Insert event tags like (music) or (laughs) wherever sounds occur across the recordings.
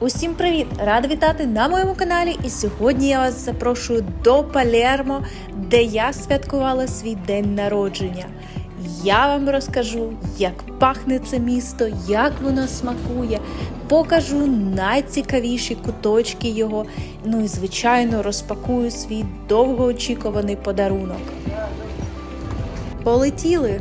Усім привіт! Рада вітати на моєму каналі. І сьогодні я вас запрошую до Палермо, де я святкувала свій день народження. Я вам розкажу, як пахне це місто, як воно смакує, покажу найцікавіші куточки його. Ну і, звичайно, розпакую свій довгоочікуваний подарунок. Полетіли!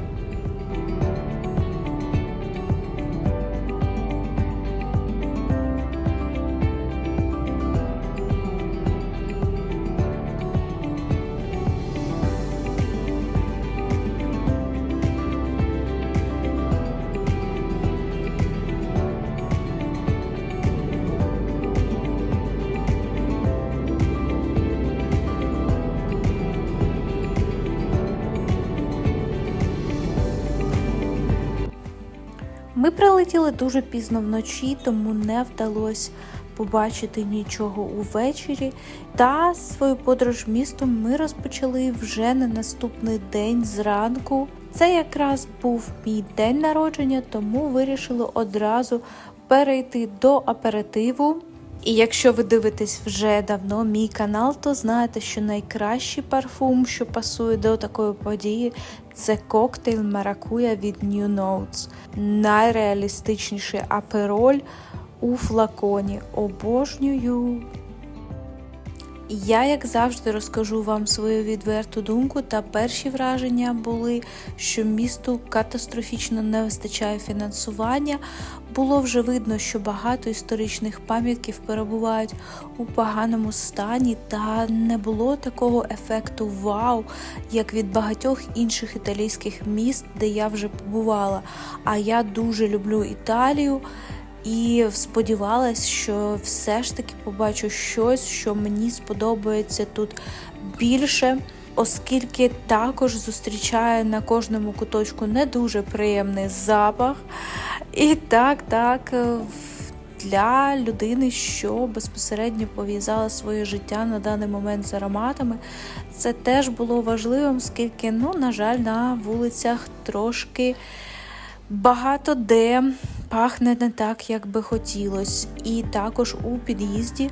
Ми прилетіли дуже пізно вночі, тому не вдалося побачити нічого увечері. Та свою подорож містом ми розпочали вже на наступний день зранку. Це якраз був мій день народження, тому вирішили одразу перейти до аперитиву. І якщо ви дивитесь вже давно мій канал, то знаєте, що найкращий парфум, що пасує до такої події, це коктейль Маракуя від New Notes. Найреалістичніший апероль у флаконі. Обожнюю. Я, як завжди, розкажу вам свою відверту думку, та перші враження були, що місту катастрофічно не вистачає фінансування. Було вже видно, що багато історичних пам'ятків перебувають у поганому стані, та не було такого ефекту вау, як від багатьох інших італійських міст, де я вже побувала. А я дуже люблю Італію. І сподівалась, що все ж таки побачу щось, що мені сподобається тут більше, оскільки також зустрічаю на кожному куточку не дуже приємний запах. І так, так, для людини, що безпосередньо пов'язала своє життя на даний момент з ароматами, це теж було важливим, оскільки, ну, на жаль, на вулицях трошки багато де пахне не так, як би хотілося. І також у під'їзді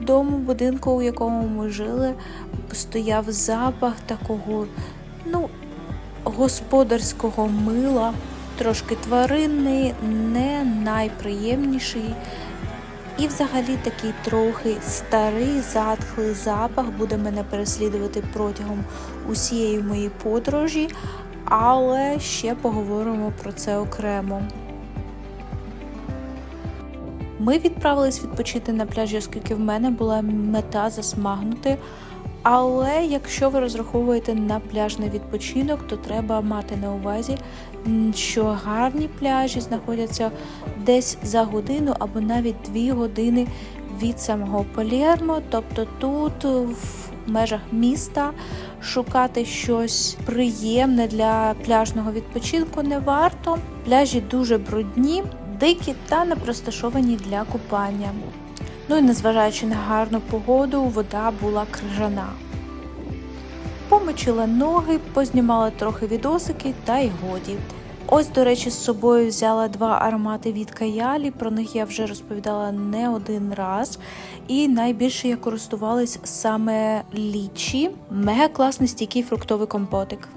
дому, будинку, у якому ми жили, стояв запах такого, ну, господарського мила, трошки тваринний, не найприємніший. І взагалі такий трохи старий затхлий запах буде мене переслідувати протягом усієї моєї подорожі, але ще поговоримо про це окремо. Ми відправились відпочити на пляжі, оскільки в мене була мета засмагнути. Але якщо ви розраховуєте на пляжний відпочинок, то треба мати на увазі, що гарні пляжі знаходяться десь за годину або навіть дві години від самого Палермо. Тобто тут в межах міста шукати щось приємне для пляжного відпочинку не варто. Пляжі дуже брудні дикі та не пристосовані для купання. Ну і незважаючи на гарну погоду, вода була крижана. Помочила ноги, познімала трохи відосики та й годі. Ось, до речі, з собою взяла два аромати від каялі. Про них я вже розповідала не один раз. І найбільше я користувалась саме лічі. Мега класний стійкий фруктовий компотик.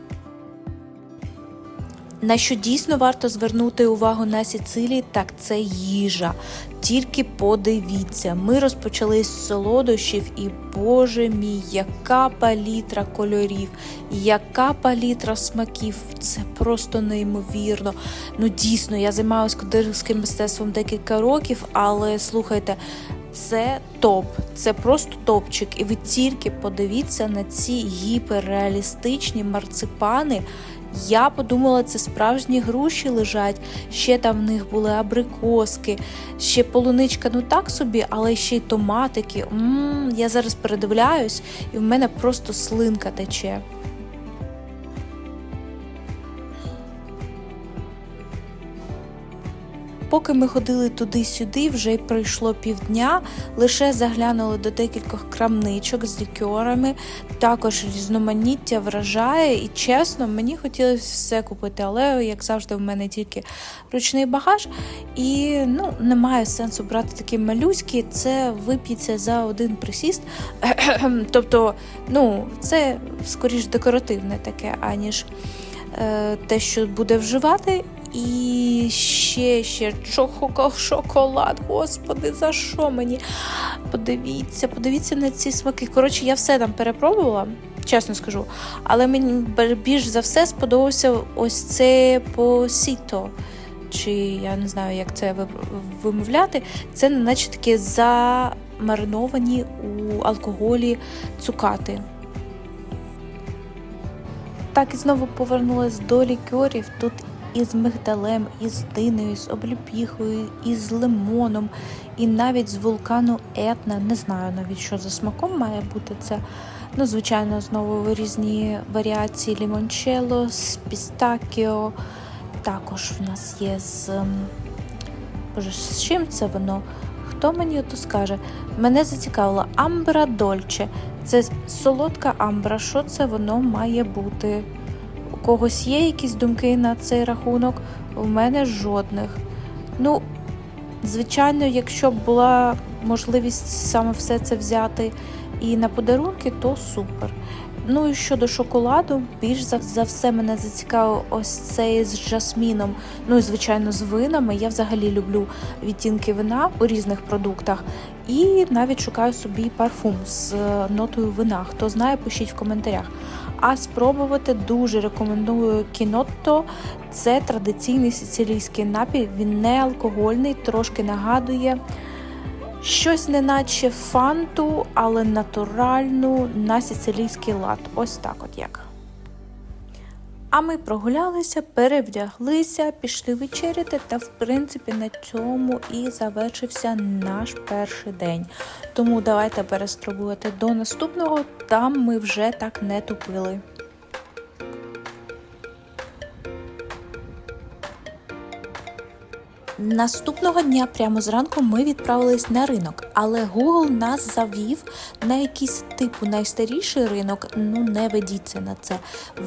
На що дійсно варто звернути увагу на Сіцилії, так це їжа. Тільки подивіться, ми розпочали з солодощів, і боже мій, яка палітра кольорів, яка палітра смаків. Це просто неймовірно. Ну, дійсно, я займаюся кудирським мистецтвом декілька років, але слухайте. Це топ, це просто топчик. І ви тільки подивіться на ці гіперреалістичні марципани. Я подумала, це справжні груші лежать. Ще там в них були абрикоски, ще полуничка, ну так собі, але ще й томатики. М-м, Я зараз передивляюсь, і в мене просто слинка тече. Поки ми ходили туди-сюди, вже й пройшло півдня, лише заглянули до декількох крамничок з лікерами. Також різноманіття вражає, і чесно, мені хотілося все купити, але як завжди, в мене тільки ручний багаж, і ну немає сенсу брати такі малюські. Це вип'ється за один присіст. (clears throat) тобто, ну це скоріш декоративне таке, аніж е, те, що буде вживати. І ще ще шоколад. Господи, за що мені? Подивіться, подивіться на ці смаки. Коротше, я все там перепробувала, чесно скажу. Але мені більш за все сподобався ось це посіто. Чи я не знаю, як це вимовляти. Це наче таке замариновані у алкоголі цукати. Так і знову повернулась до лікерів. Тут і з мигдалем, і з диною, з обліпіхою, і з лимоном, і навіть з вулкану Етна. Не знаю навіть, що за смаком має бути це. Ну, звичайно, знову різні варіації лімончело з пістакіо. Також в нас є з. ем, Боже, з чим це воно? Хто мені то скаже? Мене зацікавило амбра дольче. Це солодка амбра. Що це воно має бути? Когось є якісь думки на цей рахунок? в мене жодних. Ну, звичайно, якщо б була можливість саме все це взяти і на подарунки, то супер. Ну і щодо шоколаду, більш за, все мене зацікавив ось цей з жасміном. Ну і звичайно, з винами. Я взагалі люблю відтінки вина у різних продуктах. І навіть шукаю собі парфум з е, нотою вина. Хто знає, пишіть в коментарях. А спробувати дуже рекомендую кінотто. Це традиційний сицилійський напій. Він не алкогольний, трошки нагадує. Щось неначе фанту, але натуральну на сицилійський лад. Ось так от як. А ми прогулялися, перевдяглися, пішли вечеряти, та в принципі на цьому і завершився наш перший день. Тому давайте перестрибувати до наступного, там ми вже так не тупили. Наступного дня, прямо зранку, ми відправились на ринок, але Google нас завів на якийсь типу найстаріший ринок. Ну не ведіться на це.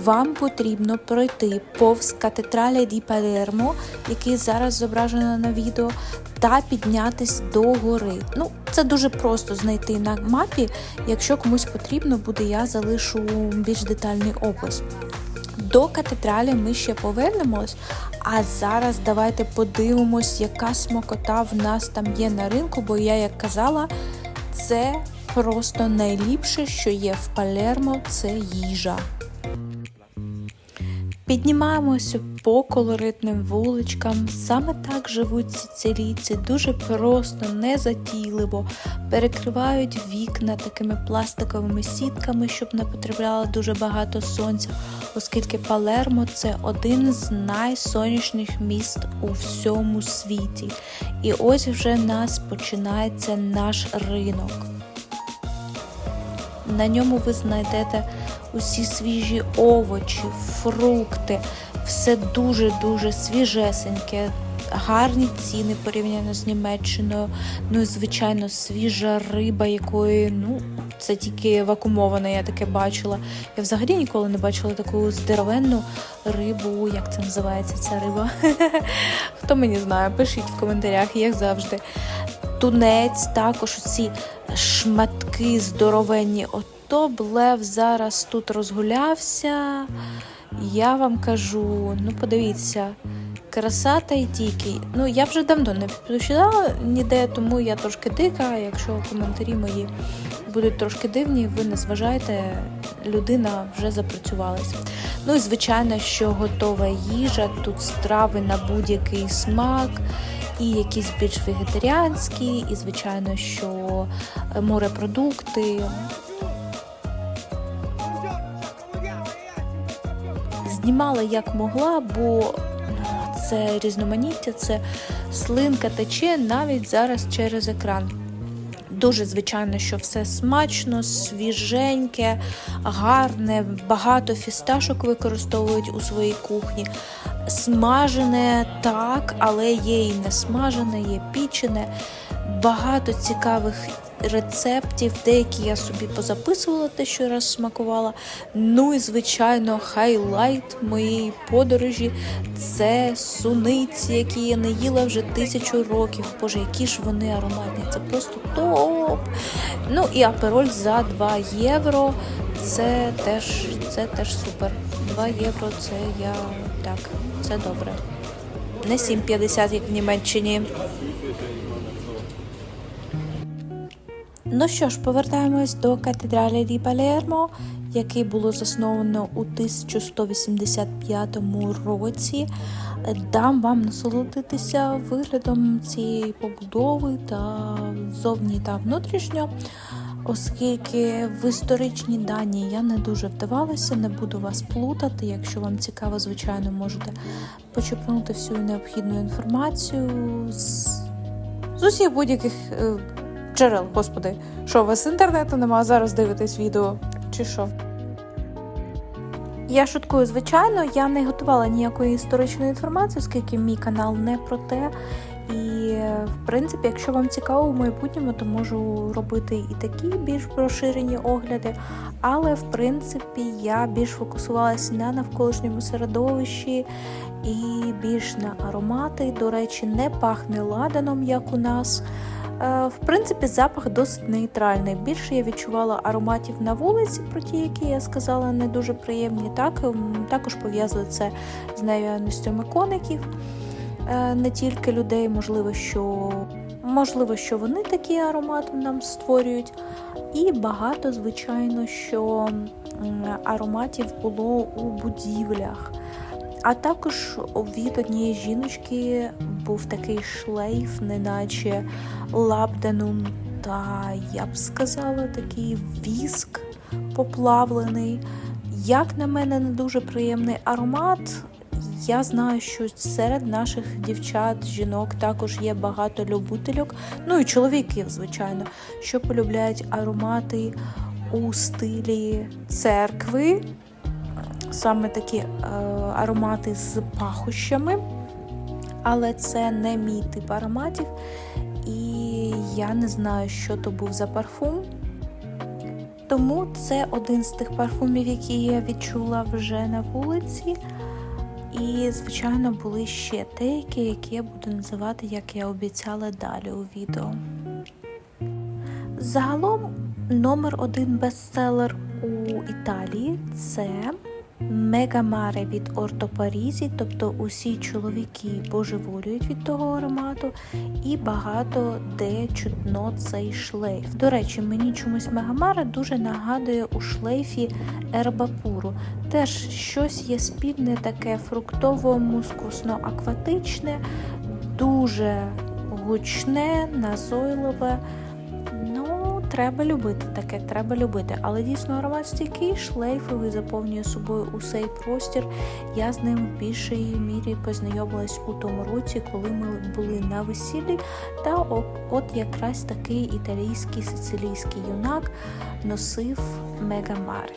Вам потрібно пройти повз катедраля Ді Палермо, який зараз зображено на відео, та піднятись до гори. Ну, це дуже просто знайти на мапі. Якщо комусь потрібно буде, я залишу більш детальний опис. До катедралі ми ще повернемось. А зараз давайте подивимось, яка смакота в нас там є на ринку, бо я як казала, це просто найліпше, що є в Палермо, це їжа. Піднімаємося по колоритним вуличкам. Саме так живуть сицилійці, дуже просто, незатійливо, перекривають вікна такими пластиковими сітками, щоб не потрапляло дуже багато сонця, оскільки Палермо це один з найсонячніших міст у всьому світі. І ось вже в нас починається наш ринок. На ньому ви знайдете усі свіжі овочі, фрукти, все дуже-дуже свіжесеньке, гарні ціни порівняно з Німеччиною. Ну і звичайно, свіжа риба, якої ну це тільки вакуумована, я таке бачила. Я взагалі ніколи не бачила таку здоровенну рибу. Як це називається ця риба? (laughs) Хто мені знає, пишіть в коментарях, як завжди. Тунець, також ці шматки здоровенні. Ото б лев зараз тут розгулявся. Я вам кажу, ну подивіться, краса та й тільки. Ну я вже давно не підключила ніде, тому я трошки дика. Якщо коментарі мої будуть трошки дивні, ви не зважайте, людина вже запрацювалася. Ну і звичайно, що готова їжа, тут страви на будь-який смак. І якісь більш вегетаріанські, і, звичайно, що е, морепродукти. Знімала як могла, бо це різноманіття, це слинка тече навіть зараз через екран. Дуже звичайно, що все смачно, свіженьке, гарне, багато фісташок використовують у своїй кухні. Смажене так, але є і не смажене, є пічене. Багато цікавих рецептів, деякі я собі позаписувала те, що раз смакувала. Ну і, звичайно, хайлайт моєї подорожі це суниці, які я не їла вже тисячу років. Боже, які ж вони ароматні, це просто топ. Ну і апероль за 2 євро. Це теж, це теж супер. 2 євро це я так, це добре. Не 7,50, як в Німеччині. Ну що ж, повертаємось до катедралі Ді Палермо, який було засновано у 1185 році. Дам вам насолодитися виглядом цієї побудови та зовні та внутрішньо. Оскільки в історичні дані я не дуже вдавалася, не буду вас плутати. Якщо вам цікаво, звичайно, можете почерпнути всю необхідну інформацію з, з усіх будь-яких е, джерел, господи. Що, у вас інтернету нема, зараз дивитесь відео, чи що? Я шуткую, звичайно, я не готувала ніякої історичної інформації, оскільки мій канал не про те. І, в принципі, якщо вам цікаво в майбутньому, то можу робити і такі більш розширені огляди. Але в принципі я більш фокусувалася на навколишньому середовищі і більш на аромати. До речі, не пахне ладаном, як у нас. Е, В принципі, запах досить нейтральний. Більше я відчувала ароматів на вулиці, про ті, які я сказала, не дуже приємні. Так також пов'язую це з наявністю коників. Е, Не тільки людей, можливо, що можливо, що вони такі аромати нам створюють. І багато, звичайно, що ароматів було у будівлях. А також від однієї жіночки був такий шлейф, неначе лабданум, та я б сказала, такий віск поплавлений. Як на мене, не дуже приємний аромат. Я знаю, що серед наших дівчат, жінок також є багато любительок, ну і чоловіків, звичайно, що полюбляють аромати у стилі церкви, саме такі е, аромати з пахощами, але це не мій тип ароматів, і я не знаю, що то був за парфум. Тому це один з тих парфумів, які я відчула вже на вулиці. І, звичайно, були ще деякі, які я буду називати, як я обіцяла далі у відео. Загалом, номер один бестселер у Італії це Мегамаре від Орто Парізі, тобто усі чоловіки божеволюють від того аромату, і багато де чутно цей шлейф. До речі, мені чомусь Мегамаре дуже нагадує у шлейфі Ербапуру. Теж щось є спільне, таке фруктово-мускусно-акватичне, дуже гучне, назойливе. Треба любити таке, треба любити. Але дійсно аромат шлейфовий, заповнює собою усей простір. Я з ним в більшій мірі познайомилась у тому році, коли ми були на весіллі. Та от якраз такий італійський сицилійський юнак носив Мегамари.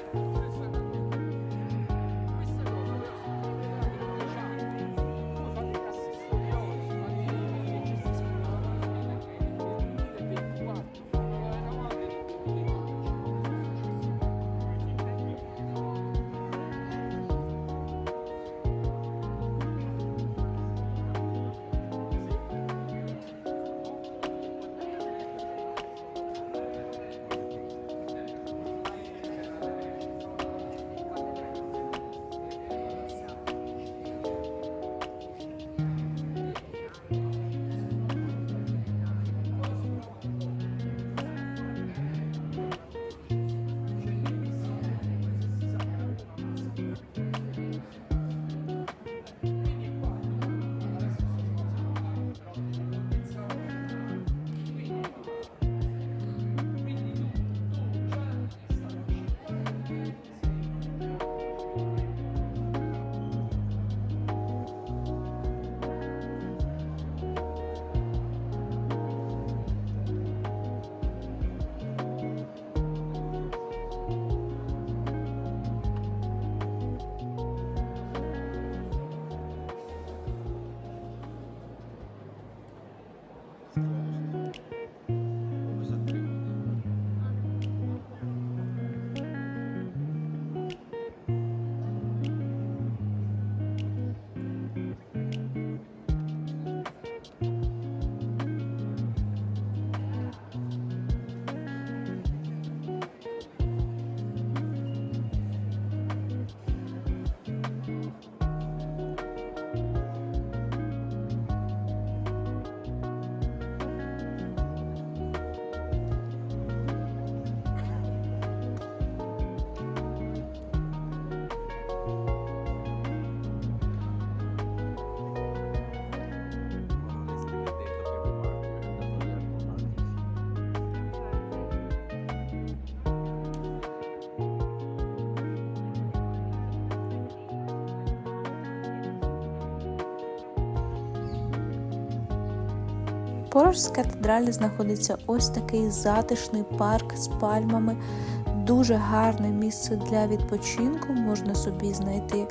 Поруч з катедралі знаходиться ось такий затишний парк з пальмами. Дуже гарне місце для відпочинку. Можна собі знайти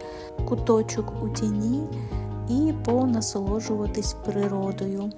куточок у тіні і понасолоджуватись природою.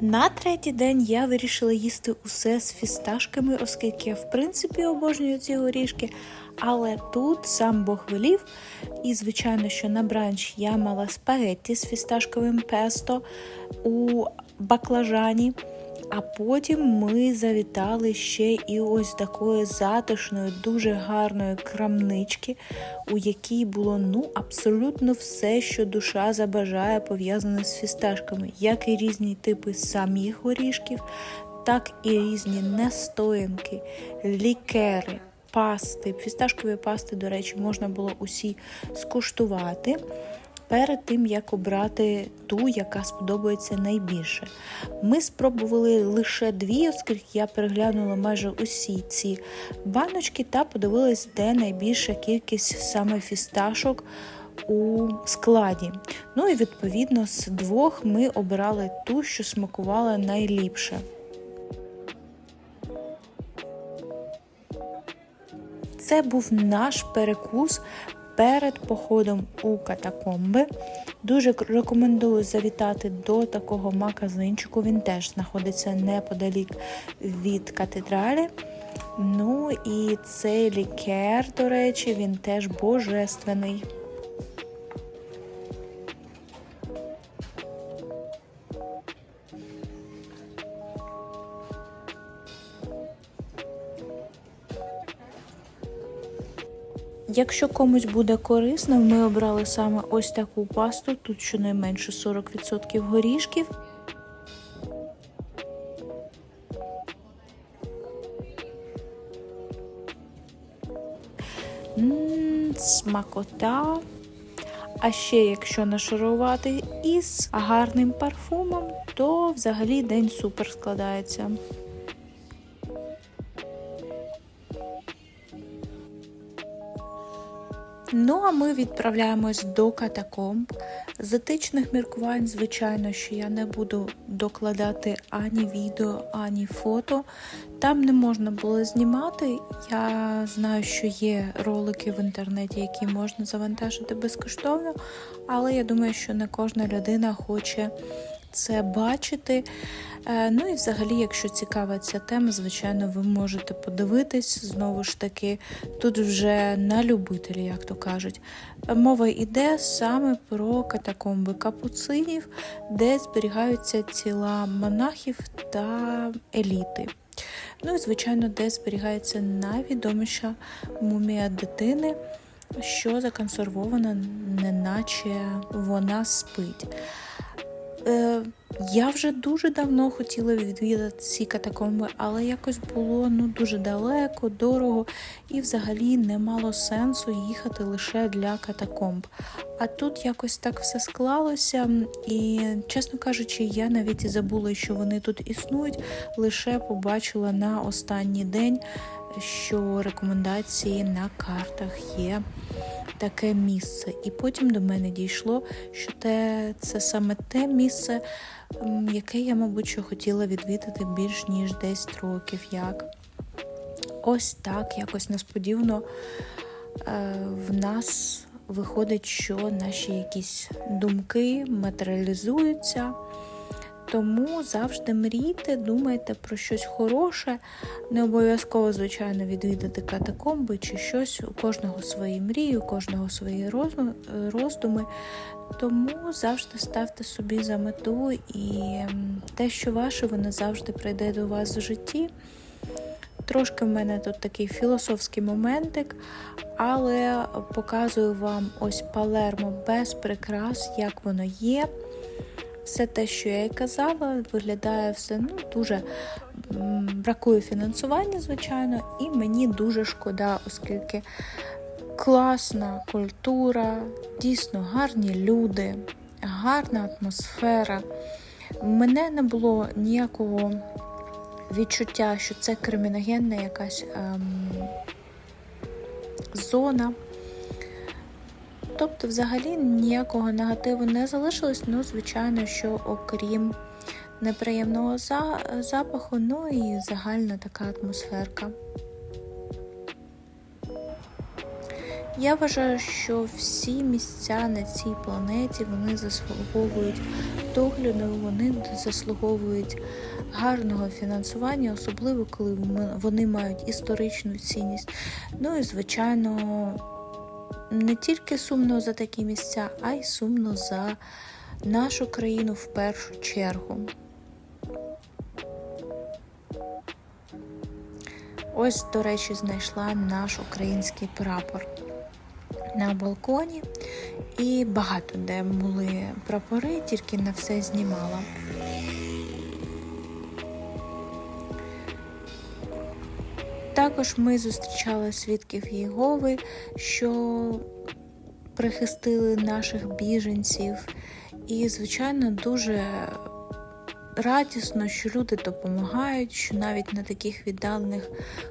На третій день я вирішила їсти усе з фісташками, оскільки я в принципі обожнюю ці горішки. Але тут сам Бог велів. І, звичайно, що на бранч я мала спагетті з фісташковим песто у баклажані. А потім ми завітали ще і ось такої затишної, дуже гарної крамнички, у якій було ну абсолютно все, що душа забажає, пов'язане з фісташками, як і різні типи самих горішків, так і різні настоянки, лікери. Пасти, фісташкові пасти, до речі, можна було усі скуштувати перед тим, як обрати ту, яка сподобається найбільше. Ми спробували лише дві, оскільки я переглянула майже усі ці баночки та подивилась, де найбільша кількість саме фісташок. У складі. Ну і відповідно з двох ми обирали ту, що смакувала найліпше. Це був наш перекус перед походом у катакомби. Дуже рекомендую завітати до такого магазинчику. Він теж знаходиться неподалік від катедралі. Ну і цей лікер, до речі, він теж божественний. Якщо комусь буде корисно, ми обрали саме ось таку пасту, тут щонайменше 40% горішків. Ммм, смакота. А ще якщо нашарувати із гарним парфумом, то взагалі день супер складається. Ну, а ми відправляємось до катакомб. З етичних міркувань, звичайно, що я не буду докладати ані відео, ані фото. Там не можна було знімати. Я знаю, що є ролики в інтернеті, які можна завантажити безкоштовно, але я думаю, що не кожна людина хоче це бачити. Е, ну і взагалі, якщо цікава ця тема, звичайно, ви можете подивитись знову ж таки, тут вже на любителі, як то кажуть. Мова йде саме про катакомби капуцинів, де зберігаються тіла монахів та еліти. Ну і, звичайно, де зберігається найвідоміша мумія дитини, що законсервована, неначе вона спить. Е, я вже дуже давно хотіла відвідати ці катакомби, але якось було ну дуже далеко, дорого і взагалі не мало сенсу їхати лише для катакомб. А тут якось так все склалося, і, чесно кажучи, я навіть і забула, що вони тут існують, лише побачила на останній день, що рекомендації на картах є таке місце. І потім до мене дійшло, що те, це саме те місце, яке я, мабуть, хотіла відвідати більш ніж 10 років. як. Ось так, якось несподівано е, в нас виходить, що наші якісь думки матеріалізуються. Тому завжди мрійте, думайте про щось хороше. Не обов'язково, звичайно, відвідати катакомби чи щось. У кожного свої мрії, у кожного свої роздуми. Тому завжди ставте собі за мету і те, що ваше, воно завжди прийде до вас в житті. Трошки в мене тут такий філософський моментик, але показую вам ось Палермо без прикрас, як воно є. Все те, що я і казала, виглядає все ну, дуже бракує фінансування, звичайно, і мені дуже шкода, оскільки класна культура, дійсно гарні люди, гарна атмосфера. У мене не було ніякого відчуття, що це криміногенна якась ем, зона. Тобто, взагалі ніякого негативу не залишилось, ну, звичайно, що окрім неприємного за- запаху, ну і загальна така атмосферка. Я вважаю, що всі місця на цій планеті вони заслуговують догляду, вони заслуговують гарного фінансування, особливо коли вони мають історичну цінність. Ну і звичайно, не тільки сумно за такі місця, а й сумно за нашу країну в першу чергу. Ось, до речі, знайшла наш український прапор на балконі, і багато де були прапори, тільки на все знімала. Також ми зустрічали свідків Єгови, що прихистили наших біженців. І, звичайно, дуже радісно, що люди допомагають, що навіть на таких віддалених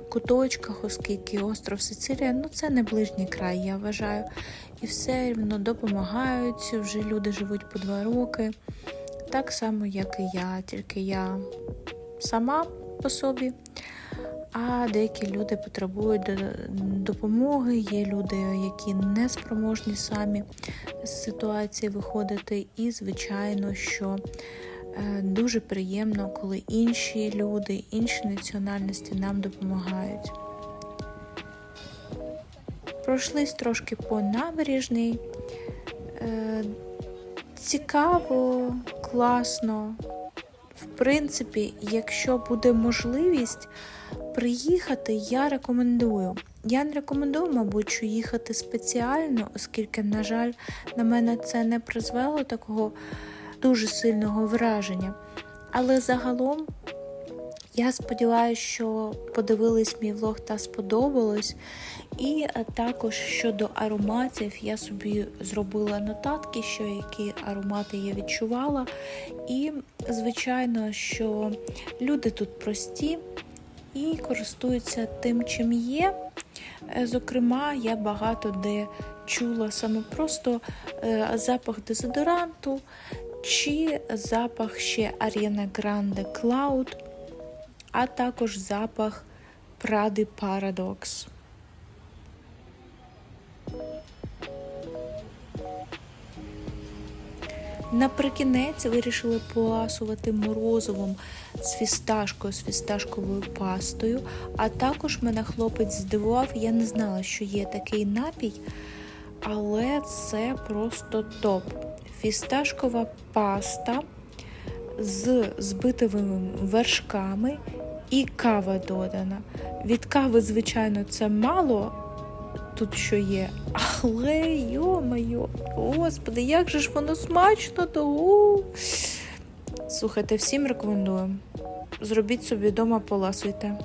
куточках, оскільки остров Сицилія, ну це не ближній край, я вважаю. І все рівно допомагають. Вже люди живуть по два роки. Так само, як і я, тільки я сама по собі. А деякі люди потребують допомоги. Є люди, які не спроможні самі з ситуації виходити. І, звичайно, що е, дуже приємно, коли інші люди, інші національності нам допомагають. Пройшлись трошки по набережній. Е, Цікаво, класно. В принципі, якщо буде можливість приїхати, я рекомендую. Я не рекомендую, мабуть, їхати спеціально, оскільки, на жаль, на мене це не призвело такого дуже сильного враження. Але загалом я сподіваюся, що подивились мій влог та сподобалось. І е, також щодо ароматів, я собі зробила нотатки, що які аромати я відчувала. І, звичайно, що люди тут прості і користуються тим, чим є. Е, Зокрема, я багато де чула саме просто е, запах дезодоранту чи запах ще Ariana Grande Cloud, а також запах Prady Paradox. Наприкінець вирішили поласувати морозивом з фісташкою, з фісташковою пастою. А також мене хлопець здивував, я не знала, що є такий напій, але це просто топ. Фісташкова паста з збитими вершками і кава додана. Від кави, звичайно, це мало тут що є. Але йо-моє, господи, як же ж воно смачно то. Слухайте, всім рекомендую. Зробіть собі вдома, поласуйте.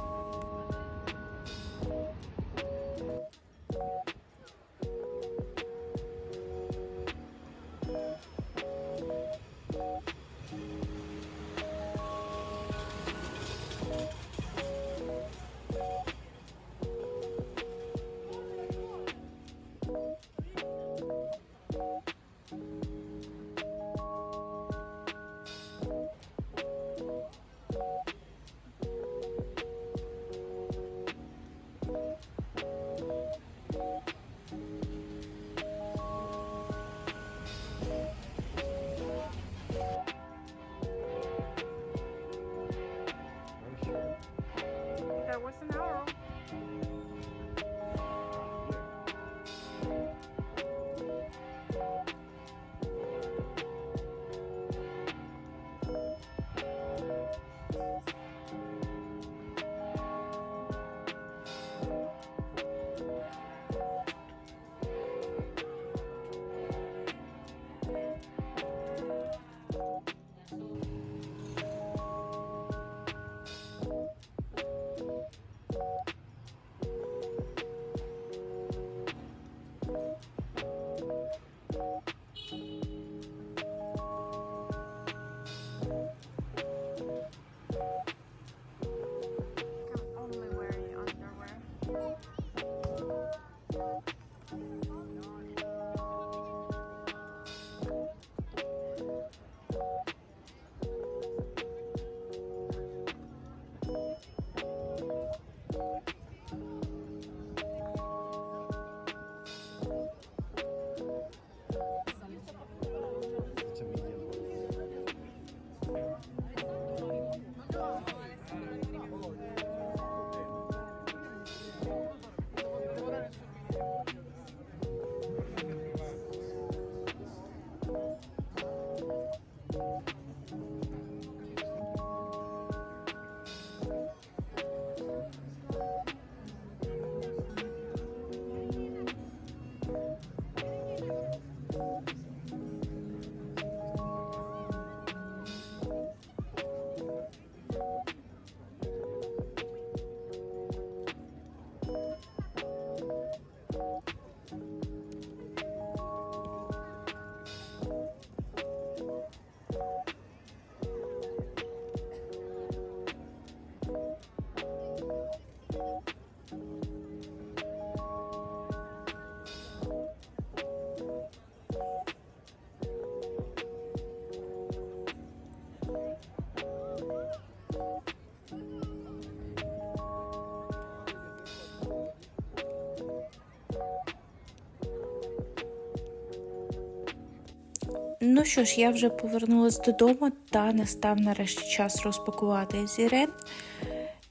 Ну що ж, я вже повернулася додому та настав нарешті час розпакувати зірен.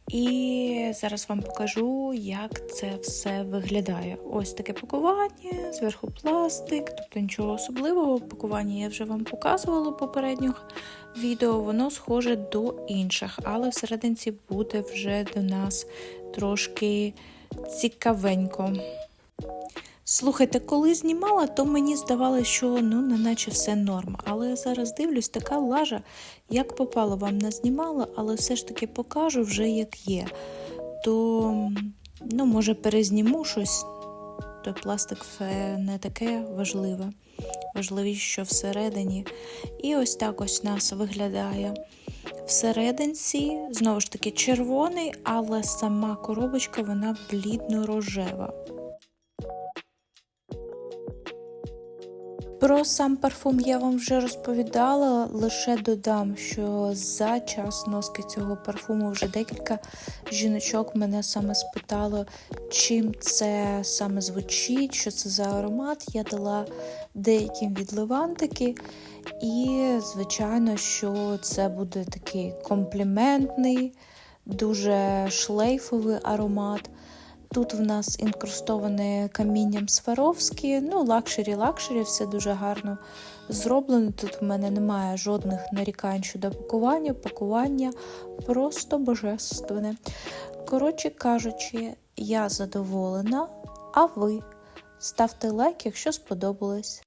І зараз вам покажу, як це все виглядає. Ось таке пакування, зверху пластик, тобто нічого особливого. Пакування я вже вам показувала в попередніх відео. Воно схоже до інших, але всерединці буде вже до нас трошки цікавенько. Слухайте, коли знімала, то мені здавалося, що ну, не наче все норм. Але я зараз дивлюсь, така лажа, як попало, вам не знімала, але все ж таки покажу вже як є. То, ну, може, перезніму щось, той пластик це не таке важливе. Важливіше, що всередині. І ось так ось нас виглядає. Всерединці, знову ж таки, червоний, але сама коробочка вона блідно-рожева. Про сам парфум я вам вже розповідала, лише додам, що за час носки цього парфуму вже декілька жіночок мене саме спитало, чим це саме звучить, що це за аромат. Я дала деяким відливантики, і, звичайно, що це буде такий компліментний, дуже шлейфовий аромат. Тут в нас інкрустоване камінням Сваровські, ну, лакшері-лакшері, все дуже гарно зроблено. Тут в мене немає жодних нарікань щодо пакування, пакування просто божественне. Коротше кажучи, я задоволена, а ви ставте лайк, якщо сподобалось.